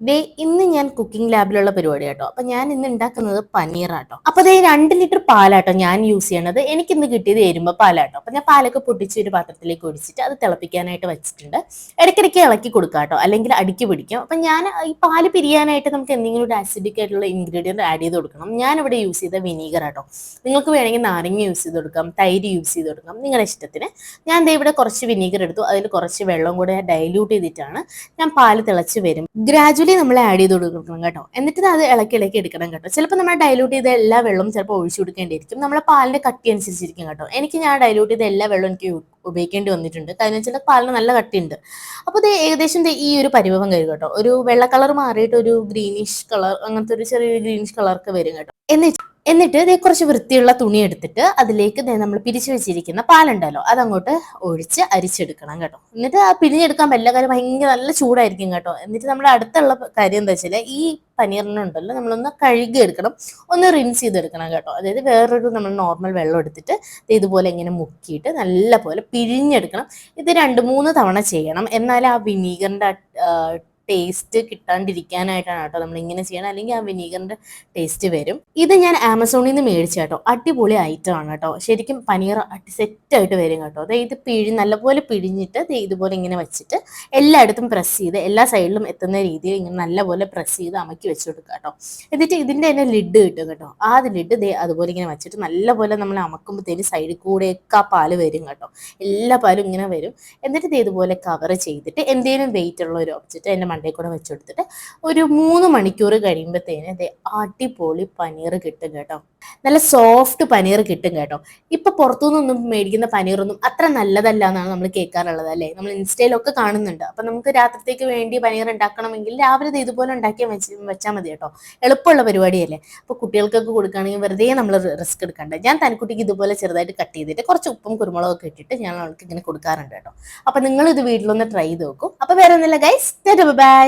ദേ ഇന്ന് ഞാൻ കുക്കിംഗ് ലാബിലുള്ള പരിപാടി കേട്ടോ അപ്പൊ ഞാൻ ഇന്ന് ഉണ്ടാക്കുന്നത് പനീറാട്ടോ. അപ്പൊ അതേ രണ്ട് ലിറ്റർ പാലാട്ടോ ഞാൻ യൂസ് ചെയ്യണത്. എനിക്ക് ഇന്ന് കിട്ടിയത് എരുമ്പ പാലാട്ടോ. അപ്പൊ ഞാൻ പാലൊക്കെ പൊട്ടിച്ച് ഒരു പാത്രത്തിലേക്ക് ഒഴിച്ചിട്ട് അത് തിളപ്പിക്കാനായിട്ട് വെച്ചിട്ടുണ്ട്. ഇടയ്ക്കിടയ്ക്ക് ഇളക്കി കൊടുക്കാം കേട്ടോ അല്ലെങ്കിൽ അടുക്കി പിടിക്കും. അപ്പൊ ഞാൻ ഈ പാൽ പിരിയാനായിട്ട് നമുക്ക് എന്തെങ്കിലും ഒരു ആസിഡിക് ആയിട്ടുള്ള ഇൻഗ്രീഡിയന്റ് ആഡ് ചെയ്ത് കൊടുക്കണം. ഞാൻ ഇവിടെ യൂസ് ചെയ്ത വിനീഗർ ആട്ടോ. നിങ്ങൾക്ക് വേണമെങ്കിൽ നാരങ്ങ യൂസ് ചെയ്ത് കൊടുക്കാം. തൈര് യൂസ് ചെയ്ത് കൊടുക്കാം. നിങ്ങളുടെ ഇഷ്ടത്തിന്. ഞാൻ ദേ ഇവിടെ കുറച്ച് വിനീഗർ എടുത്തു. അതിൽ കുറച്ച് വെള്ളം കൂടെ ഡൈല്യൂട്ട് ചെയ്തിട്ടാണ് ഞാൻ പാൽ തിളച്ച് വരും. ഗ്രാജുവലി നമ്മൾ ആഡ് ചെയ്ത് കൊടുക്കണം കേട്ടോ. എന്നിട്ട് അത് ഇളക്കി ഇളക്കി എടുക്കണം കേട്ടോ. ചിലപ്പോൾ നമ്മൾ ഡൈലൂട്ട് ചെയ്ത എല്ലാ വെള്ളവും ചിലപ്പോൾ ഒഴിച്ചു കൊടുക്കേണ്ടിയിരിക്കും. നമ്മളെ പാലിന്റെ കട്ടി അനുസരിച്ചിരിക്കും കേട്ടോ. എനിക്ക് ഞാൻ ഡൈലൂട്ട് ചെയ്ത എല്ലാ വെള്ളവും എനിക്ക് ഉപയോഗിക്കേണ്ടി വന്നിട്ടുണ്ട്. കാരണം വെച്ചാൽ പാലിന് നല്ല കട്ടിയുണ്ട്. അപ്പോൾ ഇത് ഏകദേശം ഈ ഒരു പരിഭവം കരുതും കേട്ടോ. ഒരു വെള്ള കളർ മാറിയിട്ട് ഒരു ഗ്രീനിഷ് കളർ അങ്ങനത്തെ ഒരു ചെറിയൊരു ഗ്രീനിഷ് കളറൊക്കെ വരും കേട്ടോ. എന്നിട്ട് എന്നിട്ട് ഇതേ കുറച്ച് വൃത്തിയുള്ള തുണി എടുത്തിട്ട് അതിലേക്ക് നമ്മൾ പിരിച്ചു വെച്ചിരിക്കുന്ന പാലുണ്ടല്ലോ അതങ്ങോട്ട് ഒഴിച്ച് അരിച്ചെടുക്കണം കേട്ടോ. എന്നിട്ട് ആ പിരിഞ്ഞെടുക്കാൻ പറ്റില്ല കാര്യം ഭയങ്കര നല്ല ചൂടായിരിക്കും കേട്ടോ. എന്നിട്ട് നമ്മുടെ അടുത്തുള്ള കാര്യം എന്താ വെച്ചാൽ ഈ പനീറിനുണ്ടല്ലോ നമ്മളൊന്ന് കഴുകി എടുക്കണം ഒന്ന് റിൻസ് ചെയ്തെടുക്കണം കേട്ടോ. അതായത് വേറൊരു നമ്മൾ നോർമൽ വെള്ളം എടുത്തിട്ട് ഇതുപോലെ ഇങ്ങനെ മുക്കിയിട്ട് നല്ല പോലെ പിഴിഞ്ഞെടുക്കണം. ഇത് രണ്ട് മൂന്ന് തവണ ചെയ്യണം. എന്നാലേ ആ വിനീഗറിന്റെ ടേസ്റ്റ് കിട്ടാണ്ടിരിക്കാനായിട്ടാണ് കേട്ടോ നമ്മൾ ഇങ്ങനെ ചെയ്യണം അല്ലെങ്കിൽ ആ വിനീഗറിന്റെ ടേസ്റ്റ് വരും. ഇത് ഞാൻ ആമസോണിൽ നിന്ന് മേടിച്ച കേട്ടോ. അടിപൊളി ഐറ്റം ആണ് കേട്ടോ. ശരിക്കും പനീർ അടി സെറ്റ് ആയിട്ട് വരും കേട്ടോ. അതായത് ഇത് പിഴി നല്ലപോലെ പിഴിഞ്ഞിട്ട് ഇതുപോലെ ഇങ്ങനെ വെച്ചിട്ട് എല്ലായിടത്തും പ്രസ് ചെയ്ത് എല്ലാ സൈഡിലും എത്തുന്ന രീതിയിൽ ഇങ്ങനെ നല്ലപോലെ പ്രസ് ചെയ്ത് അമക്കി വെച്ച് കൊടുക്കുക കേട്ടോ. എന്നിട്ട് ഇതിന്റെ തന്നെ ലിഡ് കിട്ടും കേട്ടോ. ആ ലിഡ് ദേ അതുപോലെ ഇങ്ങനെ വെച്ചിട്ട് നല്ലപോലെ നമ്മൾ അമക്കുമ്പോഴത്തേന് സൈഡിൽ കൂടെയൊക്കെ ആ പാൽ വരും കേട്ടോ. എല്ലാ പാലും ഇങ്ങനെ വരും. എന്നിട്ട് ഇത് ഇതുപോലെ കവർ ചെയ്തിട്ട് എന്തെങ്കിലും വെയിറ്റ് ഉള്ള ഒരു ഒബ്ജക്റ്റ് എന്റെ മണ്ടയിൽ കൂടെ വെച്ചെടുത്തിട്ട് ഒരു മൂന്ന് മണിക്കൂർ കഴിയുമ്പോഴത്തേന് ഇത് അടിപൊളി പനീർ കിട്ടും കേട്ടോ. നല്ല സോഫ്റ്റ് പനീർ കിട്ടും കേട്ടോ. ഇപ്പൊ പുറത്തുനിന്നൊന്നും മേടിക്കുന്ന പനീറൊന്നും അത്ര നല്ലതല്ല എന്നാണ് നമ്മൾ കേൾക്കാറുള്ളത് അല്ലേ? നമ്മൾ ഇൻസ്റ്റയിലൊക്കെ കാണുന്നുണ്ട്. അപ്പൊ നമുക്ക് രാത്രിത്തേക്ക് വേണ്ടി പനീർ ഉണ്ടാക്കണമെങ്കിൽ രാവിലെ ഇത് ഇതുപോലെ ഉണ്ടാക്കി വെച്ച് വെച്ചാൽ മതി കേട്ടോ. എളുപ്പമുള്ള പരിപാടിയല്ലേ? അപ്പൊ കുട്ടികൾക്കൊക്കെ കൊടുക്കുകയാണെങ്കിൽ വെറുതെ നമ്മൾ റിസ്ക് എടുക്കണ്ട. ഞാൻ തനിക്കുട്ടിക്ക് ഇതുപോലെ ചെറുതായിട്ട് കട്ട് ചെയ്തിട്ട് കുറച്ച് ഉപ്പും കുരുമുളകൊക്കെ ഇട്ടിട്ട് ഞാൻ അവൾക്ക് ഇങ്ങനെ കൊടുക്കാറുണ്ട് കേട്ടോ. അപ്പൊ നിങ്ങൾ ഇത് വീട്ടിലൊന്ന് ട്രൈ ചെയ്ത് നോക്കും. അപ്പൊ വേറെ ഒന്നുമില്ല ഗൈസ് ബൈ